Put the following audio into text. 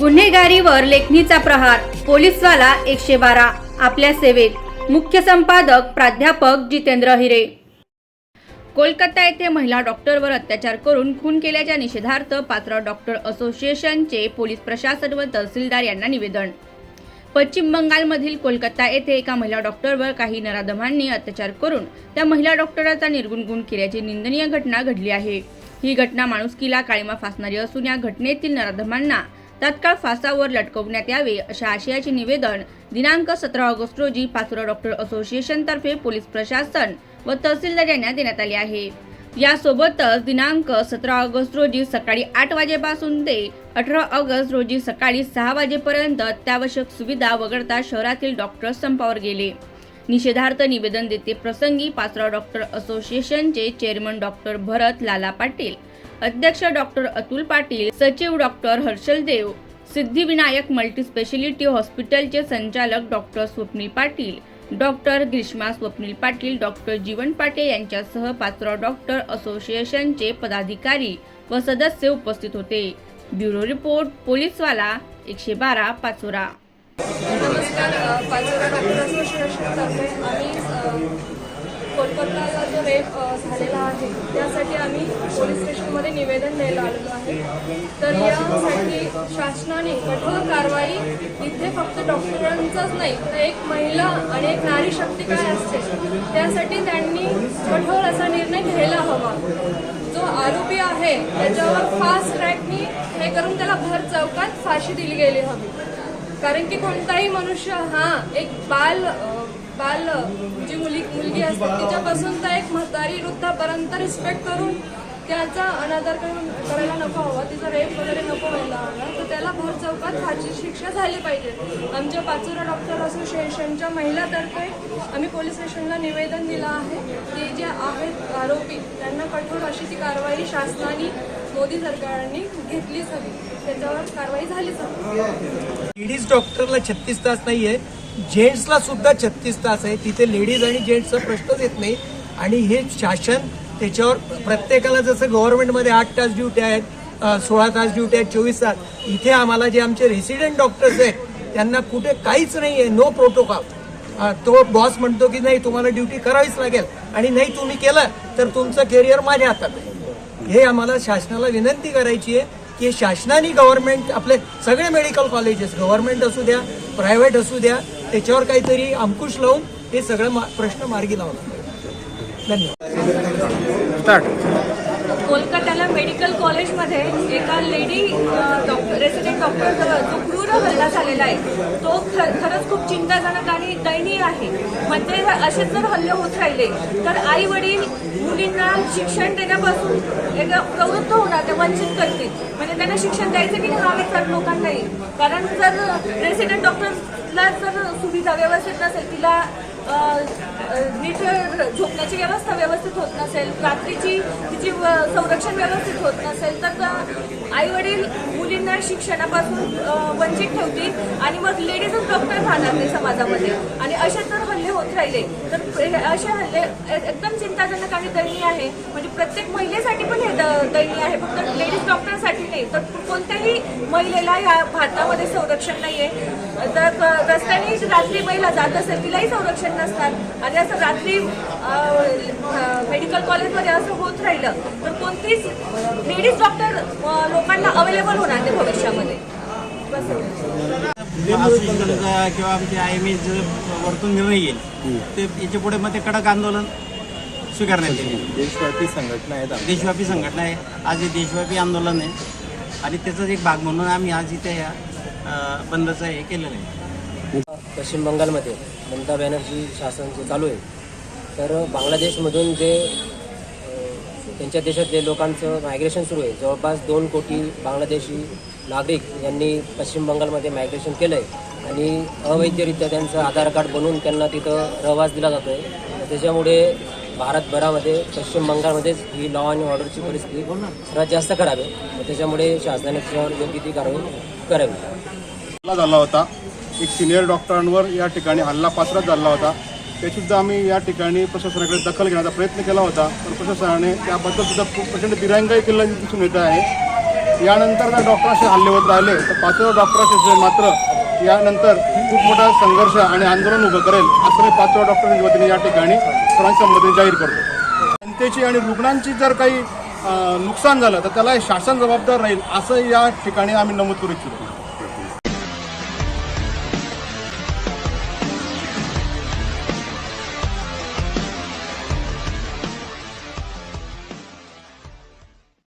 गुन्हेगारीवर लेखणीचा प्रहार पोलीसवाला एकशे बारा आपल्या सेवेत. मुख्य संपादक प्राध्यापक जितेंद्र हिरे. कोलकाता येथे महिला डॉक्टरवर अत्याचार करून खून केल्याच्या निषेधार्थ पात्र डॉक्टर असोसिएशनचे पोलीस प्रशासन व तहसीलदार यांना निवेदन. पश्चिम बंगालमधील कोलकाता येथे एका महिला डॉक्टरवर काही नराधमांनी अत्याचार करून त्या महिला डॉक्टराचा निर्गुणगुण केल्याची निंदनीय घटना घडली आहे. ही घटना माणुसकीला काळीमा फासणारी असून या घटनेतील नराधमांना तात्काळ फासावर लटकवण्यात यावे अशा आशयाचे निवेदन दिनांक सतरा ऑगस्ट रोजी पाचोरा डॉक्टर असोसिएशनतर्फे पोलीस प्रशासन व तहसीलदार यांना देण्यात आले आहे. यासोबतच दिनांक सतरा ऑगस्ट रोजी सकाळी आठ वाजेपासून ते अठरा ऑगस्ट रोजी सकाळी सहा वाजेपर्यंत अत्यावश्यक सुविधा वगळता शहरातील डॉक्टर संपावर गेले. निषेधार्थ निवेदन देते प्रसंगी पाचरा डॉक्टर असोसिएशनचे चेअरमन डॉक्टर भरत लाला पाटील अध्यक्ष डॉक्टर अतुल पाटील सचिव डॉक्टर हर्षल देव सिद्धिविनायक मल्टीस्पेशलिटी हॉस्पिटलचे संचालक doctor Swapnil Patil doctor Grishma Swapnil Patil doctor Jeevan Patil यांच्यासह पाचरा डॉक्टर असोसिएशनचे पदाधिकारी व सदस्य उपस्थित होते. ब्युरो रिपोर्ट पोलीसवाला एकशे बारा पाचोरा. नमस्कार पाचोरा डॉक्टर असोसिएशनतर्फे आम्ही अ, जो रेप झालेला आहे त्यासाठी आम्ही पोलीस स्टेशनमध्ये निवेदन द्यायला आलेलो आहे. तर यासाठी शासनाने कठोर कारवाई इथे फक्त डॉक्टरांचाच नाही तर एक महिला आणि एक नारी शक्ती काय असते त्यासाठी त्यांनी कठोर असा निर्णय घ्यायला हवा. जो आरोपी आहे त्याच्यावर फास्ट ट्रॅकनी हे करून त्याला भर चौकात फाशी दिली गेली हवी. कारण की कोणताही मनुष्य हा एक बाल बाल जी मुली मुलगी असते तिच्यापासून तर एक म्हातारी वृद्धापर्यंत रिस्पेक्ट करून त्याचा अनादर करून करायला नको हवा. तिचा रेप वगैरे नको व्हायला हवा. तर त्याला भर चौकात फाशी शिक्षा झाली पाहिजे. आमच्या पाचोरा डॉक्टर असोसिएशनच्या महिलातर्फे आम्ही पोलीस स्टेशनला निवेदन दिलं आहे ते जे आहेत आरोपी त्यांना कठोर अशी ती कारवाई शासनाने मोदी सरकारने घेतलीच हवी. त्याच्यावर कारवाई झालीच हवी. लेडीज डॉक्टरला छत्तीस तास नाही आहे जेंट्सला सुद्धा छत्तीस तास आहे. तिथे लेडीज आणि जेंट्सचा प्रश्नच येत नाही. आणि हे शासन त्याच्यावर प्रत्येकाला जसं गव्हर्नमेंटमध्ये आठ तास ड्युटी आहेत सोळा तास ड्युटी आहेत चोवीस तास इथे आम्हाला जे आमचे रेसिडेंट डॉक्टर्स आहेत त्यांना कुठे काहीच नाही आहे नो प्रोटोकॉल. तो बॉस म्हणतो की नाही तुम्हाला ड्युटी करावीच लागेल. आणि नाही तुम्ही केलं तर तुमचं करिअर माझ्या हातात आहे. हे आम्हाला शासनाला विनंती करायची आहे की शासनाने गव्हर्नमेंट आपले सगळे मेडिकल कॉलेजेस गव्हर्नमेंट असू द्या प्रायव्हेट असू द्या त्याच्यावर काहीतरी अंकुश लावून हे सगळं मा- प्रश्न मार्गी लावला धन्यवाद. कोलकात्याला मेडिकल कॉलेजमध्ये एका लेडी डॉक्टर रेसिडेंट डॉक्टर जो क्रूर हल्ला झालेला आहे तो ख- खरंच खूप चिंताजनक आणि दयनीय आहे. म्हणजे असेच जर हल्ले होत राहिले तर आई वडील मुलींना शिक्षण देण्यापासून एक प्रवृत्त होणार ते वंचित करतील. म्हणजे त्यांना शिक्षण द्यायचं की नाही हा विचार लोकांनाही. कारण जर रेसिडेंट डॉक्टरला जर सुविधा व्यवस्थित नसेल तिला नीट झोपण्याची व्यवस्था व्यवस्थित होत नसेल रात्रीची तिची व- संरक्षण व्यवस्थित होत नसेल तर आई वडील मुलींना शिक्षणापासून वंचित ठेवतील आणि मग लेडीजच डॉक्टर राहणार नाही समाजामध्ये. आणि असे जर हल्ले होत राहिले तर असे हल्ले एकदम चिंताजनक आणि दयनीय आहे. म्हणजे प्रत्येक महिलेसाठी पण हे द- दयनीय आहे. फक्त लेडीज डॉक्टरसाठी नाही तर कोणत्याही महिलेला या भारतामध्ये संरक्षण नाहीये. तर रस्त्याने रात्री महिला जात असेल तिलाही संरक्षण नसतात आणि असं रात्री मेडिकल कॉलेजमध्ये असं होत राहिलं तर कोणतीच लेडीज डॉक्टर लोकांना अवेलेबल होणार नाही भविष्यामध्ये. किंवा आमचे आय एम जर वरतून निर्णय येईल ते याच्यापुढे मग ते कडक आंदोलन स्वीकारण्यात येईल. देशव्यापी संघटना आहेत आमच्या. देशव्यापी संघटना आहे. आज हे देशव्यापी आंदोलन आहे. आणि त्याचाच एक भाग म्हणून आम्ही आज इथे या अं, बंदचं हे केलेलं आहे. पश्चिम बंगालमध्ये ममता बॅनर्जी शासन जे चालू आहे तर बांगलादेशमधून जे त्यांच्या देशातले लोकांचं मायग्रेशन सुरू आहे. जवळपास दोन कोटी बांगलादेशी नागरिक यांनी पश्चिम बंगालमध्ये मायग्रेशन केलं आहे आणि अवैधरित्या त्यांचं आधार कार्ड बनवून त्यांना तिथं रहवास दिला जातो आहे त्याच्यामुळे भारतभरामध्ये पश्चिम बंगालमध्येच ही लॉ आणि ऑर्डरची परिस्थिती सर्वात जास्त खराब आहे. त्याच्यामुळे शासनाने त्याच्यावर योग्य ती कारवाई करावी. हल्ला झाला होता. एक सिनियर डॉक्टरांवर या ठिकाणी हल्ला पात्र झाला होता. तेसुद्धा आम्ही या ठिकाणी प्रशासनाकडे दखल घेण्याचा प्रयत्न केला होता. तर प्रशासनाने त्याबद्दलसुद्धा खूप प्रचंड दिरंगाई केल्याची दिसून येत आहे. यानंतर जर डॉक्टरांशी हल्ले होत राहिले. तर पाचव्या डॉक्टरांशी मात्र यानंतर खूप मोठा संघर्ष आणि आंदोलन उभं करेल असं मी पाचव्या डॉक्टरांच्या वतीने या ठिकाणी सर्वांच्या मदतीने जाहीर करतो. जनतेची आणि रुग्णांची जर काही नुकसान झालं तर त्याला शासन जबाबदार राहील असं या ठिकाणी आम्ही नमूद करू इच्छितो.